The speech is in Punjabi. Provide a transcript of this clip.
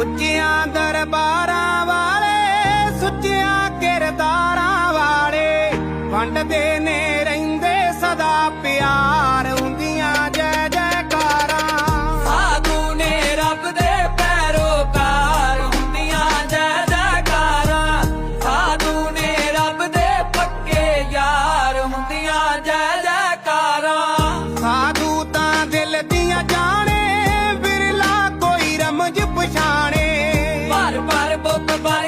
ਉੱਚੀਆਂ ਦਰਬਾਰਾਂ ਵਾਲੇ ਸੁੱਚੀਆਂ ਕਿਰਦਾਰਾਂ ਵਾਲੇ। ਵੰਡਦੇ ਨੇ ਰਹਿੰਦੇ ਸਦਾ ਪਿਆਰ। ਹੁੰਦੀਆਂ ਜੈ ਜੈਕਾਰਾਂ। ਸਾਧੂ ਨੇ ਰੱਬ ਦੇ ਪੈਰੋਕਾਰ। ਹੁੰਦੀਆਂ ਜੈ ਜੈਕਾਰਾਂ। ਸਾਧੂ ਨੇ ਰੱਬ ਦੇ ਪੱਕੇ ਯਾਰ। ਹੁੰਦੀਆਂ ਜੈ ਜੈਕਾਰਾਂ। ਸਾਧੂ ਤਾਂ ਦਿਲ ਦੀਆਂ ਜਾਣੇ ਬਿਰਲਾ ਕੋਈ ਰਮਜ ਪਛਾਣੇ। boca vai.